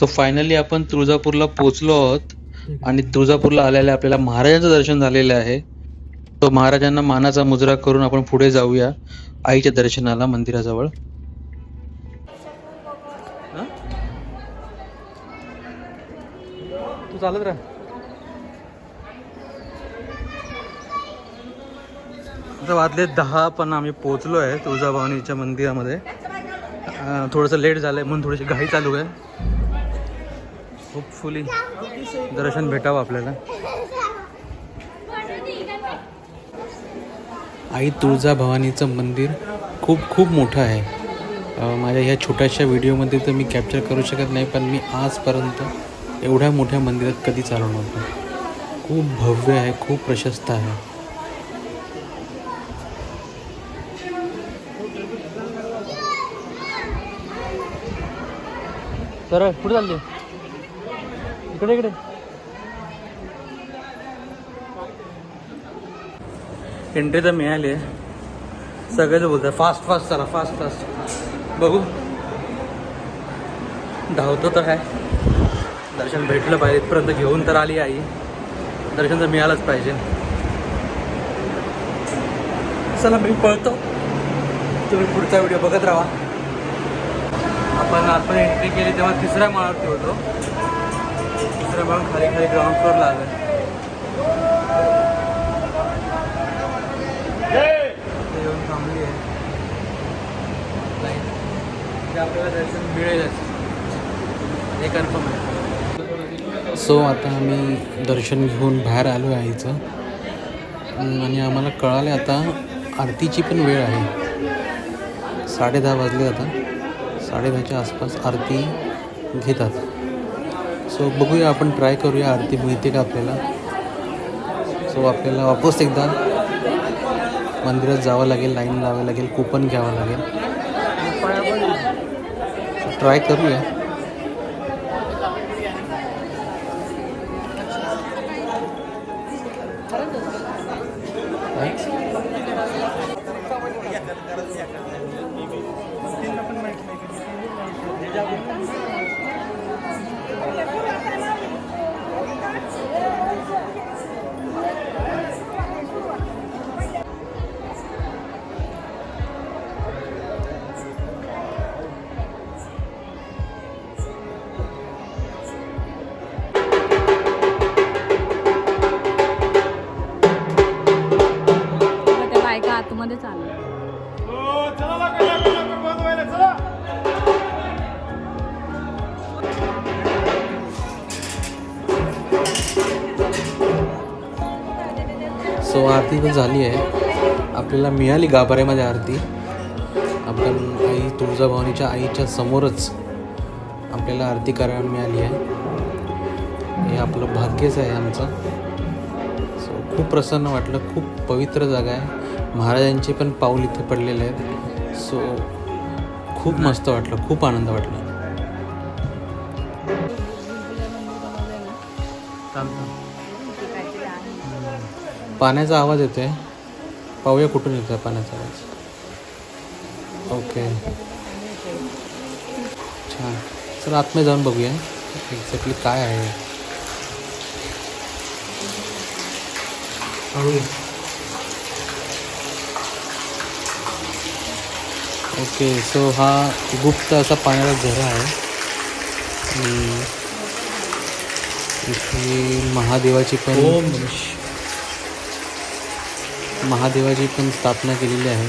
तो फायनली आपण तुळजापूरला पोहोचलो आहोत आणि तुळजापूरला आलेल्या आपल्याला महाराजांचं दर्शन झालेलं आहे. तो महाराजांना मानाचा मुजरा करून आपण पुढे जाऊया आईच्या दर्शनाला मंदिराजवळ? तू चालत राहा. वाजले दहा पण आम्ही पोहोचलो आहे तुळजाभवानीच्या मंदिरामध्ये. थोडंसं लेट झालं आहे म्हणून थोडीशी घाई चालू आहे. होपफुली दर्शन भेटावं आपल्याला. आई तुळजाभवानीचं मंदिर खूप खूप मोठं आहे. माझ्या ह्या छोट्याशा व्हिडिओमध्ये तर मी कॅप्चर करू शकत नाही पण मी आजपर्यंत एवढ्या मोठ्या मंदिरात कधी चालू नव्हतं खूप भव्य आहे खूप प्रशस्त आहे. सर कुठे चालले? इकडे इकडे. एंट्री तर मिळाली. आहे सगळेच बोलतात फास्ट फास्ट चला फास्ट फास्ट बघू. धावतो तर काय? दर्शन भेटलं पाहिजे इथपर्यंत घेऊन तर आली आई. दर्शन तर मिळालंच पाहिजे. चला मी पळतो. तुम्ही पुढचा व्हिडिओ बघत राहा. आपण आपण एंट्री केली तेव्हा तिसऱ्या माळावरती होतो तिसऱ्या माळून खाली खाली ग्राउंड फ्लोअरला आलं. येऊन थांबली आहे. लाईन. आपल्याला दर्शन मिळेलच. हे कन्फर्म आहे. सो आता आम्ही दर्शन घेऊन बाहेर आलो आहे आईचं आणि आम्हाला कळालं आता आरतीची पण वेळ आहे. साडे दहा वाजले आता. साडेदहाच्या आसपास आरती घेतात. सो बघूया आपण ट्राय करूया आरती मिळते का आपल्याला? सो आपल्याला वापस एकदा मंदिरात जावं लागेल लाईन लावावी लागेल कुपन घ्यावं लागेल. ट्राय करूया. पण झाली आहे. आपल्याला मिळाली गाभाऱ्यामध्ये आरती. आपण आई तुळजाभवानीच्या आईच्या समोरच आपल्याला आरती करायला मिळाली आहे. हे आपलं भाग्यच आहे आमचं. सो खूप प्रसन्न वाटलं. खूप पवित्र जागा आहे. महाराजांचे पण पाऊल इथे पडलेले आहेत. सो खूप मस्त वाटलं. खूप आनंद वाटला. पाण्याचा आवाज येतोय. पाहूया कुठून येतोय पाण्याचा आवाज. ओके छान. चला आतमध्ये जाऊन बघूया. एक्झॅक्टली काय आहे. ओके सो हा गुप्त असा पाण्याचा झरा आहे. इथे महादेवाची पण महादेवाची पण स्थापना केलेली आहे.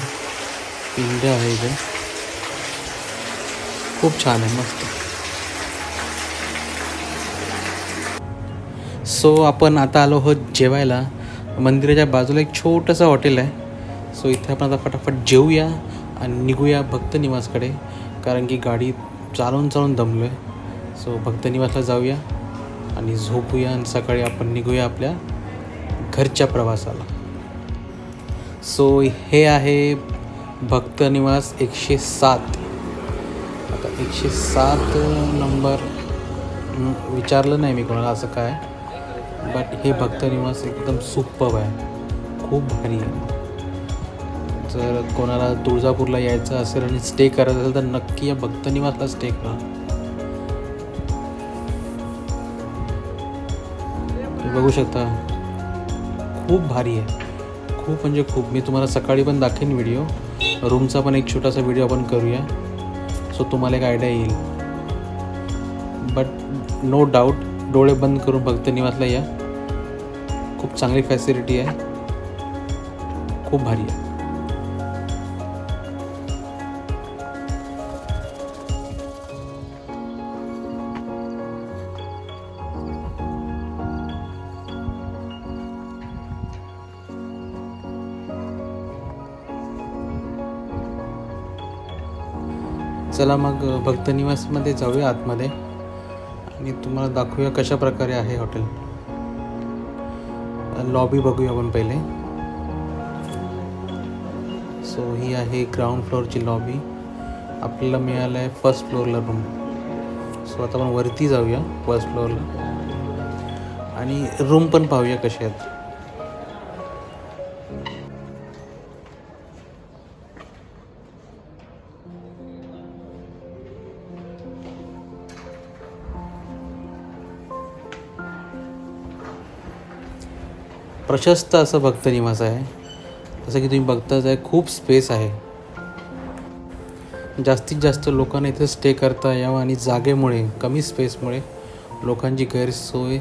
पिंड आहे इथे. खूप छान आहे मस्त. सो आपण आता आलो आहोत जेवायला. मंदिराच्या बाजूला एक छोटंसं हॉटेल आहे. सो इथे आपण आता फटाफट जेवूया आणि निघूया भक्त निवासकडे. कारण की गाडी चालून चालून दमलो आहे सो भक्त निवासला जाऊया आणि झोपूया आणि सकाळी आपण निघूया आपल्या घरच्या प्रवासाला. सो हे आहे भक्त निवास एकशे सात. आता एकशे सात नंबर विचारलं नाही मी कोणाला असं काय बट हे भक्त निवास एकदम सुपर आहे. खूप भारी आहे. जर कोणाला तुळजापूरला यायचं असेल आणि स्टे करायचं असेल तर नक्की या भक्त निवासला स्टे करा. बघू शकता खूप भारी आहे. खूप म्हणजे खूप. मी तुम्हाला सकाळी पण दाखवेन व्हिडिओ रूमचा पण एक छोटासा व्हिडिओ आपण करूया. सो तुम्हाला एक आयडिया येईल. बट नो डाऊट डोळे बंद करून भक्त निवासला या. खूप चांगली फॅसिलिटी आहे. खूप भारी आहे. चला मग भक्त निवासमध्ये जाऊया आतमध्ये. आणि तुम्हाला दाखवूया कशा प्रकारे आहे हॉटेल. लॉबी बघूया आपण पहिले. सो ही आहे ग्राउंड फ्लोअरची लॉबी. आपल्याला मिळालं आहे फर्स्ट फ्लोअरला रूम. सो आता आपण वरती जाऊया फर्स्ट फ्लोअरला. आणि रूम पण पाहूया कसे आहेत प्रशस्त असं भक्त निवास आहे. जसं की तुम्ही बघताच आहे खूप स्पेस आहे. जास्तीत जास्त लोकांना इथे स्टे करता यावं आणि जागेमुळे कमी स्पेसमुळे लोकांची गैरसोय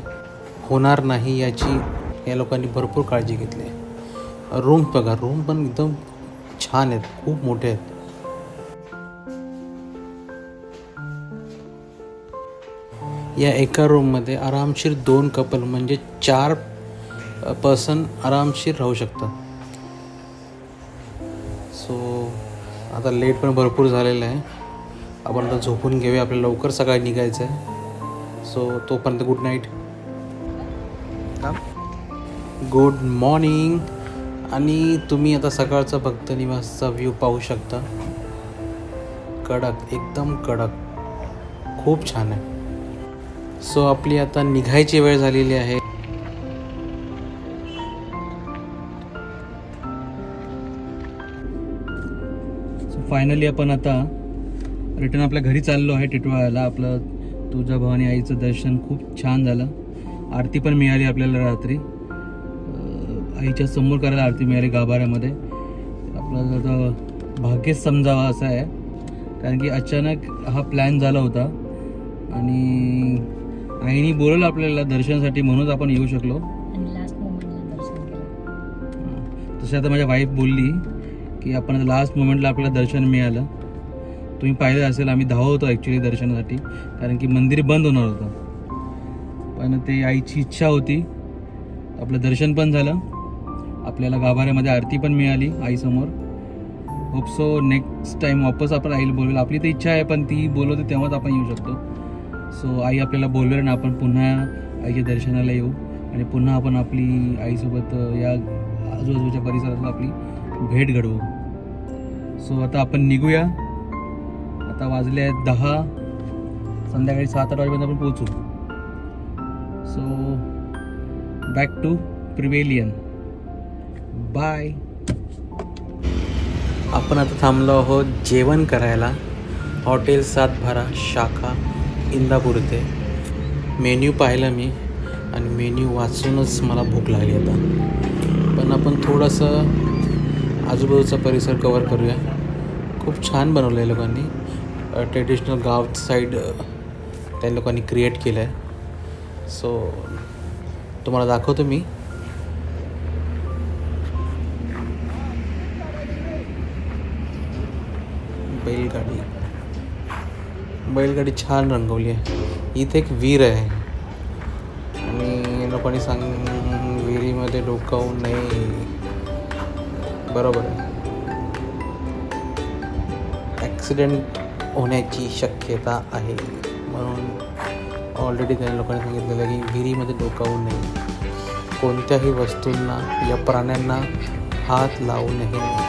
होणार नाही याची या लोकांनी भरपूर काळजी घेतली आहे. रूम बघा रूम पण एकदम छान आहेत खूप मोठे आहेत. या एका रूममध्ये आरामशीर दोन कपल म्हणजे चार पर्सन आरामशीर राहू शकतात सो आता लेट पण भरपूर झालेलं आहे. आपण आता झोपून घेऊया आपल्याला लवकर सकाळी निघायचं आहे. सो तोपर्यंत गुड नाईट गुड मॉर्निंग आणि तुम्ही आता सकाळचा भक्त निवासचा व्ह्यू पाहू शकता. कडक एकदम कडक. खूप छान आहे. सो आपली आता निघायची वेळ झालेली आहे. फायनली आपण आता रिटर्न आपल्या घरी चाललो आहे टिटवाळ्याला आपलं तुझ्या भवानी आईचं दर्शन खूप छान झालं. आरती पण मिळाली आपल्याला रात्री. आईच्या समोर करायला आरती मिळाली गाभाऱ्यामध्ये. आपलं आता भाग्यच समजावा असं आहे. कारण की अचानक हा प्लॅन झाला होता. आणि आईने बोलवलं आपल्याला दर्शनासाठी म्हणूनच आपण येऊ शकलो. तसे आता माझ्या वाईफ बोलली की आपण लास्ट मोमेंटला आपल्याला दर्शन मिळालं. तुम्ही पाहिलं असेल आम्ही धावत होतो ॲक्च्युली दर्शनासाठी कारण की मंदिर बंद होणार होतं. पण ते आईची इच्छा होती. आपलं दर्शन पण झालं. आपल्याला गाभाऱ्यामध्ये आरती पण मिळाली आईसमोर. होप सो नेक्स्ट टाईम वापस आपण आईला बोलवेल. आपली तर इच्छा आहे पण ती बोलवते तेव्हाच आपण येऊ शकतो. सो आई आपल्याला बोलवेल आणि आपण पुन्हा आईच्या दर्शनाला येऊ. आणि पुन्हा आपण आपली आईसोबत या आजूबाजूच्या परिसरातला आपली भेट घडवू. सो आता आपण निघूया. आता वाजले आहेत दहा. संध्याकाळी सात आठ वाजेपर्यंत आपण पोहोचू. So back to pavilion bye आपण आता थांबलो आहोत जेवण करायला. हॉटेल सातभारा शाखा इंदापूर इथे. मेन्यू पाहिला मी आणि मेन्यू वाचूनच मला भूक लागली आता. पण आपण थोडंसं आजूबाजूचा परिसर कवर करूया. खूप छान बनवलं आहे लोकांनी ट्रेडिशनल गाव साईड त्या लोकांनी क्रिएट केलं आहे सो तुम्हाला दाखवतो मी. बैलगाडी. बैलगाडी छान रंगवली आहे. इथे एक विहीर आहे. आणि लोकांनी सांग विहिरीमध्ये डोकावू नये. बरोबर आहे. ॲक्सिडेंट होण्याची शक्यता आहे. म्हणून ऑलरेडी त्या लोकांनी सांगितलेलं की विहिरीमध्ये डोकावू नये. कोणत्याही वस्तूंना या प्राण्यांना हात लावू नये.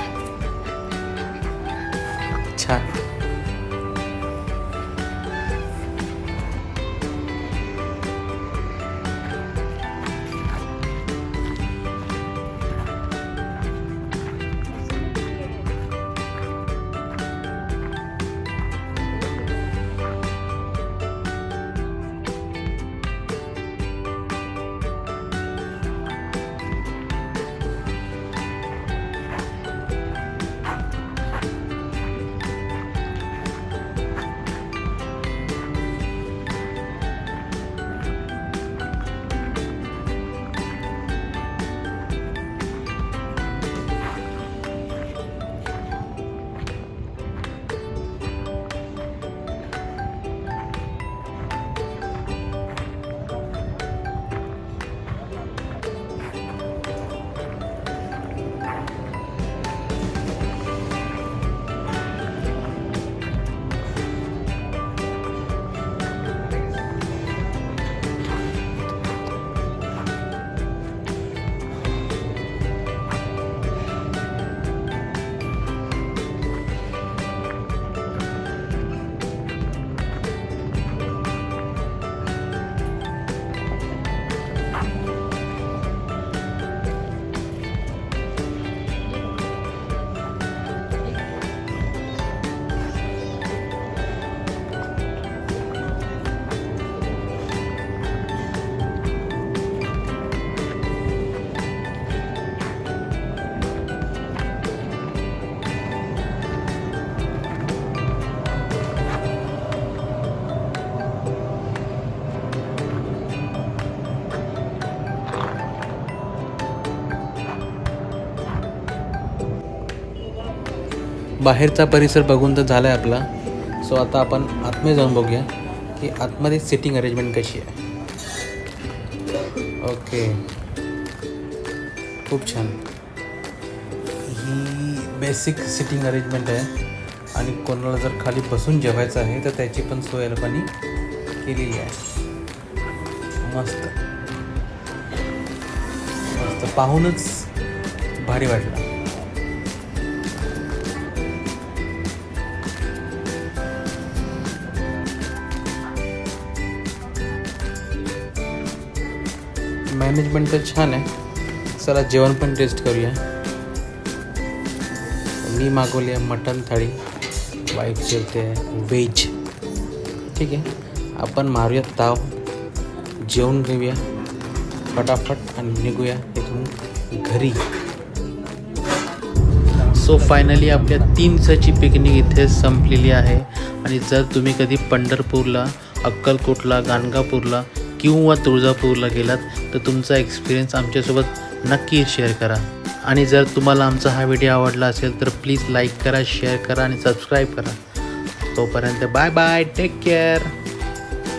बाहेरचा परिसर बघून तर झाला आहे आपला. सो आता आपण आतमध्ये जाऊन बघूया की आतमध्ये सिटिंग अरेंजमेंट कशी आहे. ओके खूप छान. ही बेसिक सिटिंग अरेंजमेंट आहे. आणि कोणाला जर खाली बसून जेवायचं आहे तर त्याची पण सोय लोकांनी केलेली आहे. मस्त. मस्त. पाहूनच भारी वाटलं. मॅनेजमेंट तर छान आहे. चला जेवण पण टेस्ट करूया. मी मागवली आहे मटन थाळी. वाईफ जेवते. व्हेज ठीक आहे. आपण मारूया ताव. जेवण घेऊया. फटाफट आणि निघूया इथून घरी. सो फायनली आपल्या तीन सची पिकनिक इथे संपलेली आहे. आणि जर तुम्ही कधी पंढरपूरला अक्कलकोटला गाणगापूरला किंवा तुळजापूरला गेलात तर तुमचा एक्सपिरियन्स आमच्यासोबत नक्की शेअर करा. आणि जर तुम्हाला आमचा हा व्हिडिओ आवडला असेल तर प्लीज लाईक करा शेअर करा आणि सबस्क्राईब करा. तोपर्यंत बाय बाय टेक केअर